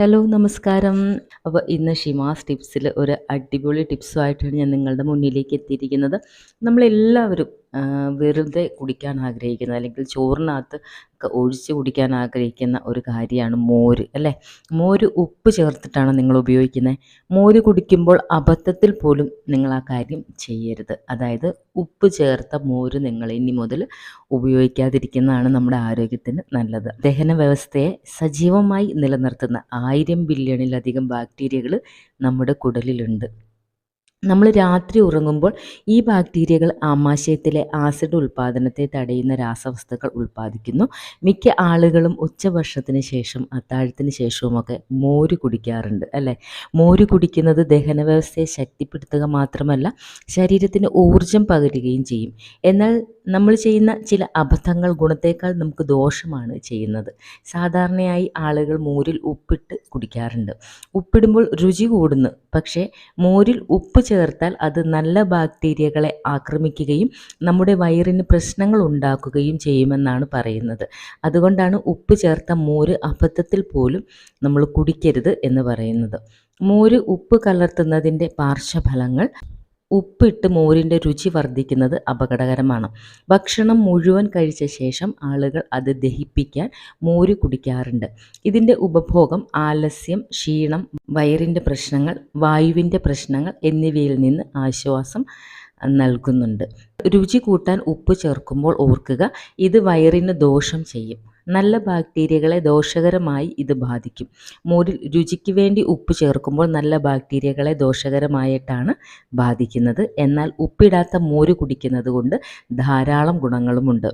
Hello നമസ്കാരം. അപ്പോൾ ഇന്ന് ഷിമാസ് ടിപ്സിൽ ഒരു അടിപൊളി ടിപ്സുമായിട്ടാണ് ഞാൻ നിങ്ങളുടെ മുന്നിലേക്ക് എത്തിയിരിക്കുന്നത്. നമ്മളെല്ലാവരും വെറുതെ കുടിക്കാൻ ആഗ്രഹിക്കുന്ന അല്ലെങ്കിൽ ചോറിനകത്ത് ഒഴിച്ച് കുടിക്കാൻ ആഗ്രഹിക്കുന്ന ഒരു കാര്യമാണ് മോര് അല്ലേ? മോര് ഉപ്പ് ചേർത്തിട്ടാണ് നിങ്ങൾ ഉപയോഗിക്കുന്നത് മോര് കുടിക്കുമ്പോൾ അബദ്ധത്തിൽ പോലും നിങ്ങൾ ആ കാര്യം ചെയ്യരുത്. അതായത് ഉപ്പ് ചേർത്ത മോര് നിങ്ങൾ ഇനി മുതൽ ഉപയോഗിക്കാതിരിക്കുന്നതാണ് നമ്മുടെ ആരോഗ്യത്തിന് നല്ലത്. ദഹന വ്യവസ്ഥയെ സജീവമായി നിലനിർത്തുന്ന ആയിരം ബില്യണിലധികം ബാക്ടീരിയകൾ നമ്മുടെ കുടലിലുണ്ട്. നമ്മൾ രാത്രി ഉറങ്ങുമ്പോൾ ഈ ബാക്ടീരിയകൾ ആമാശയത്തിലെ ആസിഡ് ഉൽപ്പാദനത്തെ തടയുന്ന രാസവസ്തുക്കൾ ഉൽപ്പാദിക്കുന്നു മിക്ക ആളുകളും ഉച്ചഭക്ഷണത്തിന് ശേഷം അത്താഴത്തിന് ശേഷവുമൊക്കെ മോര് കുടിക്കാറുണ്ട് അല്ലേ? മോര് കുടിക്കുന്നത് ദഹന വ്യവസ്ഥയെ ശക്തിപ്പെടുത്തുക മാത്രമല്ല ശരീരത്തിന് ഊർജം പകരുകയും ചെയ്യും. എന്നാൽ നമ്മൾ ചെയ്യുന്ന ചില അബദ്ധങ്ങൾ ഗുണത്തേക്കാൾ നമുക്ക് ദോഷമാണ് ചെയ്യുന്നത്. സാധാരണയായി ആളുകൾ മോരിൽ ഉപ്പിട്ട് കുടിക്കാറുണ്ട്. ഉപ്പിടുമ്പോൾ രുചി കൂടുന്നു. പക്ഷേ മോരിൽ ഉപ്പ് ചേർത്താൽ അത് നല്ല ബാക്ടീരിയകളെ ആക്രമിക്കുകയും നമ്മുടെ വയറിന് പ്രശ്നങ്ങൾ ഉണ്ടാക്കുകയും ചെയ്യുമെന്നാണ് പറയുന്നത്. അതുകൊണ്ടാണ് ഉപ്പ് ചേർത്ത മോര് അബദ്ധത്തിൽ പോലും നമ്മൾ കുടിക്കരുത് എന്ന് പറയുന്നത്. മോര് ഉപ്പ് കലർത്തുന്നതിന്റെ പാർശ്വഫലങ്ങൾ ഉപ്പിട്ട് മോരിന്റെ രുചി വർദ്ധിക്കുന്നത് അപകടകരമാണ്. ഭക്ഷണം മുഴുവൻ കഴിച്ച ശേഷം ആളുകൾ അത് ദഹിപ്പിക്കാൻ മോര് കുടിക്കാറുണ്ട്. ഇതിന്റെ ഉപഭോഗം ആലസ്യം ക്ഷീണം വയറിന്റെ പ്രശ്നങ്ങൾ വായുവിന്റെ പ്രശ്നങ്ങൾ എന്നിവയിൽ നിന്ന് ആശ്വാസം നൽകുന്നുണ്ട്. രുചി കൂട്ടാൻ ഉപ്പ് ചേർക്കുമ്പോൾ ഓർക്കുക ഇത് വയറിന് ദോഷം ചെയ്യും. നല്ല ബാക്ടീരിയകളെ ദോഷകരമായി ഇത് ബാധിക്കും. മോരിൽ രുചിക്ക് വേണ്ടി ഉപ്പ് ചേർക്കുമ്പോൾ നല്ല ബാക്ടീരിയകളെ ദോഷകരമായിട്ടാണ് ബാധിക്കുന്നത്. എന്നാൽ ഉപ്പിടാത്ത മോര് കുടിക്കുന്നത് കൊണ്ട് ധാരാളം ഗുണങ്ങളുമുണ്ട്.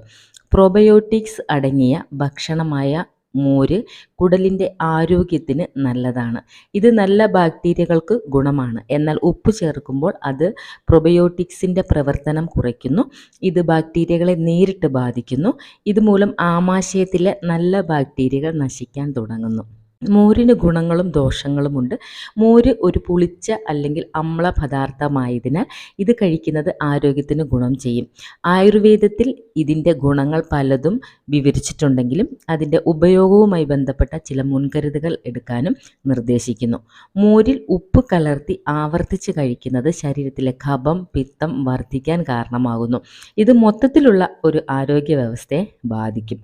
പ്രോബയോട്ടിക്സ് അടങ്ങിയ ഭക്ഷണമായ മോര് കുടലിന്റെ ആരോഗ്യത്തിന് നല്ലതാണ്. ഇത് നല്ല ബാക്ടീരിയകൾക്ക് ഗുണമാണ്. എന്നാൽ ഉപ്പ് ചേർക്കുമ്പോൾ അത് പ്രൊബയോട്ടിക്സിന്റെ പ്രവർത്തനം കുറയ്ക്കുന്നു. ഇത് ബാക്ടീരിയകളെ നേരിട്ട് ബാധിക്കുന്നു. ഇതുമൂലം ആമാശയത്തിലെ നല്ല ബാക്ടീരിയകൾ നശിക്കാൻ തുടങ്ങുന്നു. മോരിന് ഗുണങ്ങളും ദോഷങ്ങളുമുണ്ട്. മോര് ഒരു പുളിച്ച അല്ലെങ്കിൽ അമ്ല പദാർത്ഥമായതിനാൽ ഇത് കഴിക്കുന്നത് ആരോഗ്യത്തിന് ഗുണം ചെയ്യും. ആയുർവേദത്തിൽ ഇതിന്റെ ഗുണങ്ങൾ പലതും വിവരിച്ചിട്ടുണ്ടെങ്കിലും അതിന്റെ ഉപയോഗവുമായി ബന്ധപ്പെട്ട ചില മുൻകരുതലുകൾ എടുക്കാനും നിർദ്ദേശിക്കുന്നു. മോരിൽ ഉപ്പ് കലർത്തി ആവർത്തിച്ച് കഴിക്കുന്നത് ശരീരത്തിലെ കഫം പിത്തം വർദ്ധിക്കാൻ കാരണമാകുന്നു. ഇത് മൊത്തത്തിലുള്ള ഒരു ആരോഗ്യ വ്യവസ്ഥയെ ബാധിക്കും.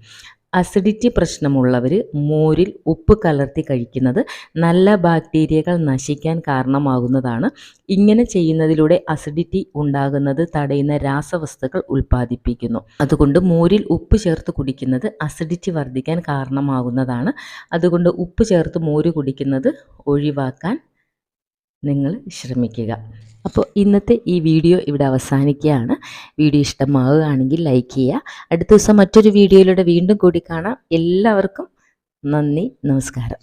അസിഡിറ്റി പ്രശ്നമുള്ളവർ മോരിൽ ഉപ്പ് കലർത്തി കഴിക്കുന്നത് നല്ല ബാക്ടീരിയകൾ നശിക്കാൻ കാരണമാകുന്നതാണ്. ഇങ്ങനെ ചെയ്യുന്നതിലൂടെ അസിഡിറ്റി ഉണ്ടാകുന്നത് തടയുന്ന രാസവസ്തുക്കൾ ഉൽപ്പാദിപ്പിക്കുന്നു. അതുകൊണ്ട് മോരിൽ ഉപ്പ് ചേർത്ത് കുടിക്കുന്നത് അസിഡിറ്റി വർദ്ധിക്കാൻ കാരണമാകുന്നതാണ്. അതുകൊണ്ട് ഉപ്പ് ചേർത്ത് മോര് കുടിക്കുന്നത് ഒഴിവാക്കാൻ നിങ്ങൾ ശ്രമിക്കുക. അപ്പോൾ ഇന്നത്തെ ഈ വീഡിയോ ഇവിടെ അവസാനിക്കുകയാണ്. വീഡിയോ ഇഷ്ടമാവുകയാണെങ്കിൽ ലൈക്ക് ചെയ്യുക. അടുത്ത ദിവസം മറ്റൊരു വീഡിയോയിലൂടെ വീണ്ടും കൂടി കാണാം. എല്ലാവർക്കും നന്ദി നമസ്കാരം.